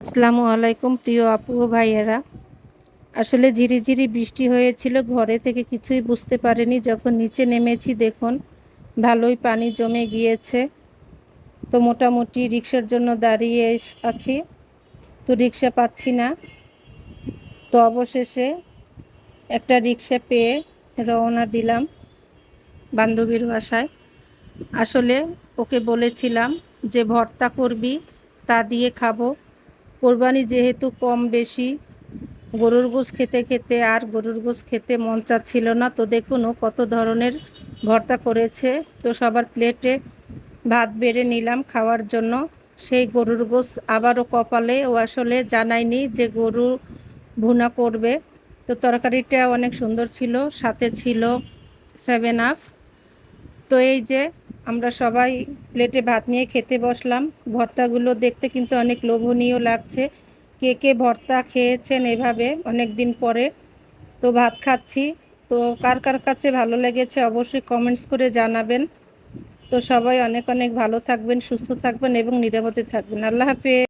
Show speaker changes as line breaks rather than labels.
আসসালামু আলাইকুম প্রিয় আপু ভাইয়েরা। আসলে ঝিরিঝিরি বৃষ্টি হয়েছিল, ঘরে থেকে কিছুই বুঝতে পারিনি। যখন নিচে নেমেছি, দেখুন, ভালোই পানি জমে গিয়েছে। তো মোটামুটি রিক্সার জন্য দাঁড়িয়ে আছি। তো রিক্সা পাচ্ছি না। তো অবশেষে একটা রিক্সা পেয়ে রওনা দিলাম বান্ধবীর বাসায়। আসলে ওকে বলেছিলাম যে, ভর্তা করবি, তা দিয়ে খাব। কোরবানি যেহেতু কম বেশি, গরুর গোস খেতে খেতে আর গরুর গোস খেতে মন চাচ্ছিল না। তো দেখুন ও কত ধরনের ভর্তা করেছে। তো সবার প্লেটে ভাত বেড়ে নিলাম খাওয়ার জন্য। সেই গরুর গোস আবারও কপালে ও আসলে জানায়নি যে গরু ভুনা করবে। তো তরকারিটা অনেক সুন্দর ছিল, সাথে ছিল সেভেন আপ তো এই যে আমরা সবাই প্লেটে ভাত নিয়ে খেতে বসলাম। ভর্তাগুলো দেখতে কিন্তু অনেক লোভনীয় লাগছে। কে কে ভর্তা খেয়েছেন এভাবে অনেক দিন পরে? তো ভাত খাচ্ছি। তো কার কার কাছে ভালো লেগেছে অবশ্যই কমেন্টস করে জানাবেন। তো সবাই অনেক অনেক ভালো থাকবেন, সুস্থ থাকবেন এবং নিরাপদে থাকবেন। আল্লাহ হাফেজ।